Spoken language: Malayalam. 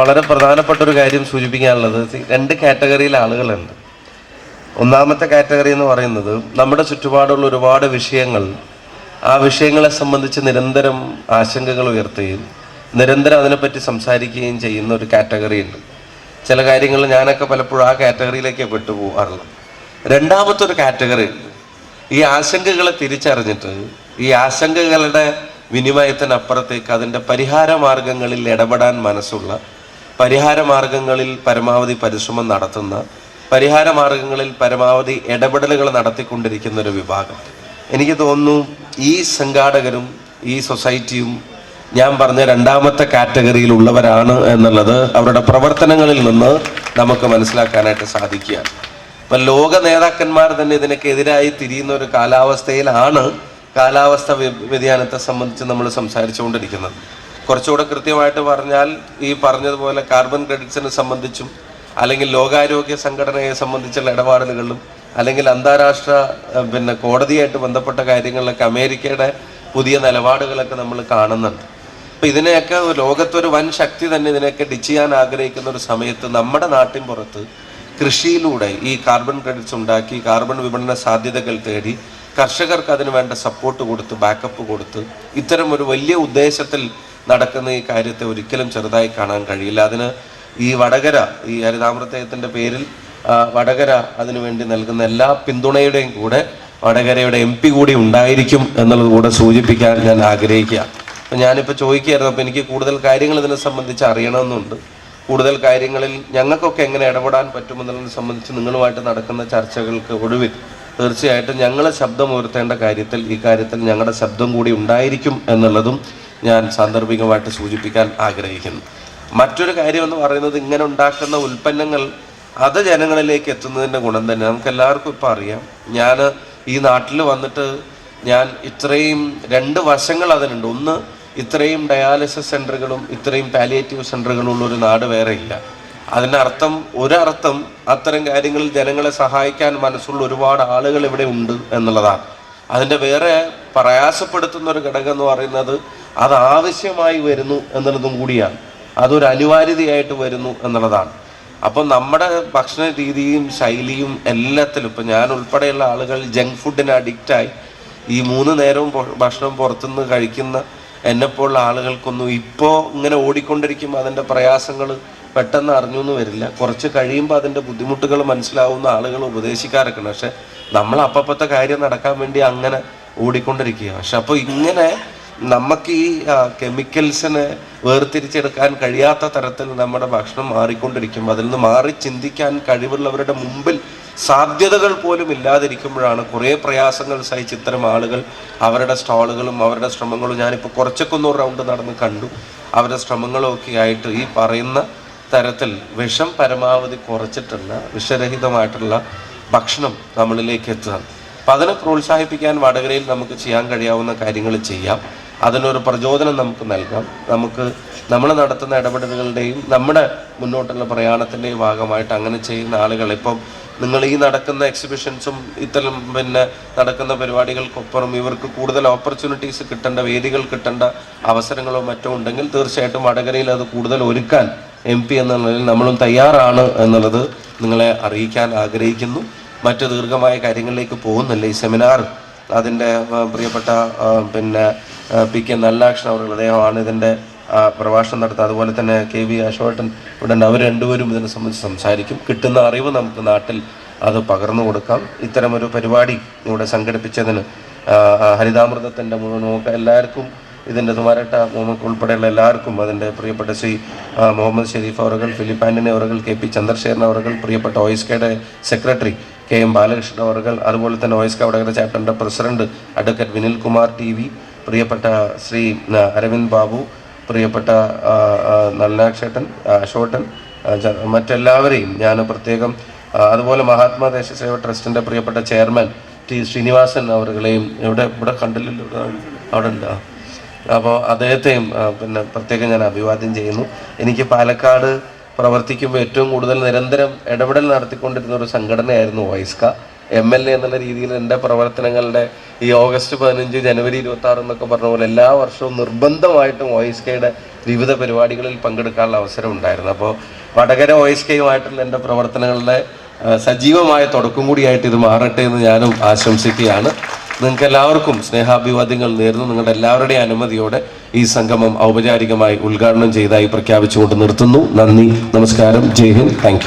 വളരെ പ്രധാനപ്പെട്ട ഒരു കാര്യം സൂചിപ്പിക്കാനുള്ളത് രണ്ട് കാറ്റഗറിയിലെ ആളുകളുണ്ട്. ഒന്നാമത്തെ കാറ്റഗറി എന്ന് പറയുന്നത് നമ്മുടെ ചുറ്റുപാടുള്ള ഒരുപാട് വിഷയങ്ങൾ ആ വിഷയങ്ങളെ സംബന്ധിച്ച് നിരന്തരം ആശങ്കകൾ ഉയർത്തുകയും നിരന്തരം അതിനെപ്പറ്റി സംസാരിക്കുകയും ചെയ്യുന്ന ഒരു കാറ്റഗറി ഉണ്ട്. ചില കാര്യങ്ങൾ ഞാനൊക്കെ പലപ്പോഴും ആ കാറ്റഗറിയിലേക്ക് പെട്ടു പോകാറുള്ളത്. രണ്ടാമത്തെ ഒരു കാറ്റഗറി ഉണ്ട്. ഈ ആശങ്കകളെ തിരിച്ചറിഞ്ഞിട്ട് ഈ ആശങ്കകളുടെ വിനിമയത്തിനപ്പുറത്തേക്ക് അതിന്റെ പരിഹാര മാർഗങ്ങളിൽ ഇടപെടാൻ മനസ്സുള്ള പരിഹാര മാർഗങ്ങളിൽ പരമാവധി പരിശ്രമം നടത്തുന്ന പരിഹാര മാർഗങ്ങളിൽ പരമാവധി ഇടപെടലുകൾ നടത്തിക്കൊണ്ടിരിക്കുന്ന ഒരു വിഭാഗം. എനിക്ക് തോന്നുന്നു ഈ സംഘാടകരും ഈ സൊസൈറ്റിയും ഞാൻ പറഞ്ഞ രണ്ടാമത്തെ കാറ്റഗറിയിൽ ഉള്ളവരാണ് എന്നുള്ളത് അവരുടെ പ്രവർത്തനങ്ങളിൽ നിന്ന് നമുക്ക് മനസ്സിലാക്കാനായിട്ട് സാധിക്കുകയാണ്. ഇപ്പൊ ലോക നേതാക്കന്മാർ തന്നെ ഇതിനൊക്കെതിരായി തിരിയുന്ന ഒരു കാലാവസ്ഥയിലാണ് കാലാവസ്ഥ വ്യതിയാനത്തെ സംബന്ധിച്ച് നമ്മൾ സംസാരിച്ചുകൊണ്ടിരിക്കുന്നത്. കുറച്ചുകൂടെ കൃത്യമായിട്ട് പറഞ്ഞാൽ ഈ പറഞ്ഞതുപോലെ കാർബൺ ക്രെഡിറ്റ്സിനെ സംബന്ധിച്ചും അല്ലെങ്കിൽ ലോകാരോഗ്യ സംഘടനയെ സംബന്ധിച്ചുള്ള ഇടപാടുകളിലും അല്ലെങ്കിൽ അന്താരാഷ്ട്ര പിന്നെ കോടതിയായിട്ട് ബന്ധപ്പെട്ട കാര്യങ്ങളിലൊക്കെ അമേരിക്കയുടെ പുതിയ നിലപാടുകളൊക്കെ നമ്മൾ കാണുന്നുണ്ട്. അപ്പം ഇതിനെയൊക്കെ ലോകത്തൊരു വൻ ശക്തി തന്നെ ഇതിനെയൊക്കെ ഡിച്ച് ചെയ്യാൻ ആഗ്രഹിക്കുന്ന ഒരു സമയത്ത് നമ്മുടെ നാട്ടിൻ പുറത്ത് കൃഷിയിലൂടെ ഈ കാർബൺ ക്രെഡിറ്റ്സ് ഉണ്ടാക്കി കാർബൺ വിപണന സാധ്യതകൾ തേടി കർഷകർക്ക് അതിന് വേണ്ട സപ്പോർട്ട് കൊടുത്ത് ബാക്കപ്പ് കൊടുത്ത് ഇത്തരം ഒരു വലിയ ഉദ്ദേശത്തിൽ നടക്കുന്ന ഈ കാര്യത്തെ ഒരിക്കലും ചെറുതായി കാണാൻ കഴിയില്ല. അതിന് ഈ വടകര ഈ ഹരിതാമൃതയത്തിന്റെ പേരിൽ വടകര അതിനുവേണ്ടി നൽകുന്ന എല്ലാ പിന്തുണയുടെയും കൂടെ വടകരയുടെ എം പി കൂടി ഉണ്ടായിരിക്കും എന്നുള്ളത് കൂടെ സൂചിപ്പിക്കാൻ ഞാൻ ആഗ്രഹിക്കുക. അപ്പം ഞാനിപ്പോൾ ചോദിക്കുകയായിരുന്നു അപ്പോൾ എനിക്ക് കൂടുതൽ കാര്യങ്ങൾ ഇതിനെ സംബന്ധിച്ച് അറിയണമെന്നുണ്ട്. കൂടുതൽ കാര്യങ്ങളിൽ ഞങ്ങൾക്കൊക്കെ എങ്ങനെ ഇടപെടാൻ പറ്റുമെന്നുള്ളതിനെ സംബന്ധിച്ച് നിങ്ങളുമായിട്ട് നടക്കുന്ന ചർച്ചകൾക്ക് ഒടുവിൽ തീർച്ചയായിട്ടും ഞങ്ങളെ ശബ്ദം ഉയർത്തേണ്ട കാര്യത്തിൽ ഈ കാര്യത്തിൽ ഞങ്ങളുടെ ശബ്ദം കൂടി ഉണ്ടായിരിക്കും എന്നുള്ളതും ഞാൻ സാന്ദർഭികമായിട്ട് സൂചിപ്പിക്കാൻ ആഗ്രഹിക്കുന്നു. മറ്റൊരു കാര്യം എന്ന് പറയുന്നത് ഇങ്ങനെ ഉണ്ടാക്കുന്ന ഉൽപ്പന്നങ്ങൾ അത് ജനങ്ങളിലേക്ക് എത്തുന്നതിന്റെ ഗുണം തന്നെ. നമുക്ക് എല്ലാവർക്കും ഇപ്പം അറിയാം. ഞാൻ ഈ നാട്ടിൽ വന്നിട്ട് ഞാൻ ഇത്രയും രണ്ട് വശങ്ങൾ അതിനുണ്ട് ഒന്ന് ഇത്രയും ഡയാലിസിസ് സെന്ററുകളും ഇത്രയും പാലിയേറ്റീവ് സെന്ററുകളും ഉള്ള ഒരു നാട് വേറെ ഇല്ല. അതിന്റെ അർത്ഥം ഒരർത്ഥം അത്തരം കാര്യങ്ങളിൽ ജനങ്ങളെ സഹായിക്കാൻ മനസ്സുള്ള ഒരുപാട് ആളുകൾ ഇവിടെ ഉണ്ട് എന്നുള്ളതാണ്. അതിന്റെ വേറെ പ്രയാസപ്പെടുത്തുന്ന ഒരു ഘടകം എന്ന് പറയുന്നത് അത് ആവശ്യമായി വരുന്നു എന്നുള്ളതും കൂടിയാണ്. അതൊരു അനിവാര്യതയായിട്ട് വരുന്നു എന്നുള്ളതാണ്. അപ്പം നമ്മുടെ ഭക്ഷണ രീതിയും ശൈലിയും എല്ലാത്തിലും ഇപ്പം ഞാൻ ഉൾപ്പെടെയുള്ള ആളുകൾ ജങ്ക് ഫുഡിന് അഡിക്റ്റായി ഈ മൂന്ന് നേരവും ഭക്ഷണം പുറത്തുനിന്ന് കഴിക്കുന്ന എന്നെപ്പോലുള്ള ആളുകൾക്കൊന്നും ഇപ്പോൾ ഇങ്ങനെ ഓടിക്കൊണ്ടിരിക്കുമ്പോൾ അതിന്റെ പ്രയാസങ്ങൾ പെട്ടെന്ന് അറിഞ്ഞു എന്ന് വരില്ല. കുറച്ച് കഴിയുമ്പോൾ അതിന്റെ ബുദ്ധിമുട്ടുകൾ മനസ്സിലാവുന്ന ആളുകൾ ഉപദേശിക്കാറൊക്കെ പക്ഷെ നമ്മൾ അപ്പപ്പത്തെ കാര്യം നടക്കാൻ വേണ്ടി അങ്ങനെ ഓടിക്കൊണ്ടിരിക്കുക പക്ഷെ അപ്പോൾ ഇങ്ങനെ നമുക്ക് ഈ കെമിക്കൽസിനെ വേർതിരിച്ചെടുക്കാൻ കഴിയാത്ത തരത്തിൽ നമ്മുടെ ഭക്ഷണം മാറിക്കൊണ്ടിരിക്കും അതിൽ നിന്ന് മാറി ചിന്തിക്കാൻ കഴിവുള്ളവരുടെ മുമ്പിൽ സാധ്യതകൾ പോലും ഇല്ലാതിരിക്കുമ്പോഴാണ് കുറേ പ്രയാസങ്ങൾ സഹിച്ച് ഇത്തരം ആളുകൾ അവരുടെ സ്റ്റാളുകളും അവരുടെ ശ്രമങ്ങളും. ഞാനിപ്പോൾ കുറച്ചൊക്കെ ഒന്നൂറ് റൗണ്ട് നടന്ന് കണ്ടു. അവരുടെ ശ്രമങ്ങളൊക്കെ ആയിട്ട് ഈ പറയുന്ന തരത്തിൽ വിഷം പരമാവധി കുറച്ചിട്ടുള്ള വിഷരഹിതമായിട്ടുള്ള ഭക്ഷണം നമ്മളിലേക്ക് എത്തുക. അപ്പം അതിനെ പ്രോത്സാഹിപ്പിക്കാൻ വടകരയിൽ നമുക്ക് ചെയ്യാൻ കഴിയാവുന്ന കാര്യങ്ങൾ ചെയ്യാം. അതിനൊരു പ്രചോദനം നമുക്ക് നൽകാം. നമുക്ക് നമ്മൾ നടത്തുന്ന ഇടപെടലുകളുടെയും നമ്മുടെ മുന്നോട്ടുള്ള പ്രയാണത്തിന്റെയും ഭാഗമായിട്ട് അങ്ങനെ ചെയ്യുന്ന ആളുകൾ ഇപ്പം നിങ്ങൾ ഈ നടക്കുന്ന എക്സിബിഷൻസും ഇത്തരം പിന്നെ നടക്കുന്ന പരിപാടികൾക്കൊപ്പുറം ഇവർക്ക് കൂടുതൽ ഓപ്പർച്യൂണിറ്റീസ് കിട്ടേണ്ട വേദികൾ കിട്ടേണ്ട അവസരങ്ങളോ മറ്റോ ഉണ്ടെങ്കിൽ തീർച്ചയായിട്ടും വടകരയിൽ അത് കൂടുതൽ ഒരുക്കാൻ എം പി എന്ന നിലയിൽ നമ്മളും തയ്യാറാണ് എന്നുള്ളത് നിങ്ങളെ അറിയിക്കാൻ ആഗ്രഹിക്കുന്നു. മറ്റു ദീർഘമായ കാര്യങ്ങളിലേക്ക് പോകുന്നില്ല ഈ സെമിനാർ അതിന്റെ പ്രിയപ്പെട്ട പിന്നെ പി കെ നല്ലാക്ഷൻ അവർ അദ്ദേഹമാണ് ഇതിന്റെ പ്രഭാഷണം നടത്തുക അതുപോലെ തന്നെ കെ വി അശോട്ടൻ ഉടൻ അവർ രണ്ടുപേരും ഇതിനെ സംബന്ധിച്ച് സംസാരിക്കും. കിട്ടുന്ന അറിവ് നമുക്ക് നാട്ടിൽ അത് പകർന്നു കൊടുക്കാം. ഇത്തരമൊരു പരിപാടി ഇവിടെ സംഘടിപ്പിച്ചതിന് ഹരിതാമൃതത്തിന്റെ മുഴുവൻ നമുക്ക് എല്ലാവർക്കും ഇതിന്റെ തുമാരട്ട മുഹമ്മദ് ഉൾപ്പെടെയുള്ള എല്ലാവർക്കും അതിന്റെ പ്രിയപ്പെട്ട ശ്രീ മുഹമ്മദ് ഷെരീഫ് അവറുകൾ ഫിലിപ്പ് ആന്റണി അവറുകൾ കെ പി ചന്ദ്രശേഖരൻ അവറുകൾ പ്രിയപ്പെട്ട ഒയസ്കയുടെ സെക്രട്ടറി കെ എം ബാലകൃഷ്ണൻ അവറുകൾ അതുപോലെ തന്നെ OISCA Vadakara ചാപ്റ്ററിന്റെ president advocate Vinil Kumar T V പ്രിയപ്പെട്ട ശ്രീ അരവിന്ദ് ബാബു പ്രിയപ്പെട്ട നല്ലനാക്ഷേട്ടൻ അശോട്ടൻ മറ്റെല്ലാവരെയും ഞാൻ പ്രത്യേകം അതുപോലെ മഹാത്മാ ദേശസേവ ട്രസ്റ്റിന്റെ പ്രിയപ്പെട്ട ചെയർമാൻ ടി ശ്രീനിവാസൻ അവരുകളെയും ഇവിടെ ഇവിടെ കണ്ടില്ലല്ലോ അവിടെ ഉണ്ടോ അപ്പോൾ അദ്ദേഹത്തെയും പിന്നെ പ്രത്യേകം ഞാൻ അഭിവാദ്യം ചെയ്യുന്നു. എനിക്ക് പാലക്കാട് പ്രവർത്തിക്കുമ്പോൾ ഏറ്റവും കൂടുതൽ നിരന്തരം ഇടപെടൽ നടത്തിക്കൊണ്ടിരുന്ന ഒരു സംഘടനയായിരുന്നു വോയിസ്ക എം എൽ എ എന്നുള്ള രീതിയിൽ എന്റെ പ്രവർത്തനങ്ങളുടെ ഈ ഓഗസ്റ്റ് പതിനഞ്ച് ജനുവരി ഇരുപത്തി ആറ് എന്നൊക്കെ പറഞ്ഞ പോലെ എല്ലാ വർഷവും നിർബന്ധമായിട്ടും ഒ എസ് കെയുടെ വിവിധ പരിപാടികളിൽ പങ്കെടുക്കാനുള്ള അവസരം ഉണ്ടായിരുന്നു. അപ്പോൾ വടകര ഒ എസ് കെയുമായിട്ടുള്ള എന്റെ പ്രവർത്തനങ്ങളുടെ സജീവമായ തുടക്കം കൂടിയായിട്ട് ഇത് മാറട്ടെ എന്ന് ഞാനും ആശംസിക്കുകയാണ്. നിങ്ങൾക്ക് എല്ലാവർക്കും സ്നേഹാഭിവാദ്യങ്ങൾ നേർന്ന് നിങ്ങളുടെ എല്ലാവരുടെയും അനുമതിയോടെ ഈ സംഗമം ഔപചാരികമായി ഉദ്ഘാടനം ചെയ്തായി പ്രഖ്യാപിച്ചുകൊണ്ട് നിർത്തുന്നു. നന്ദി നമസ്കാരം. ജയ് ഹിന്ദ്. താങ്ക്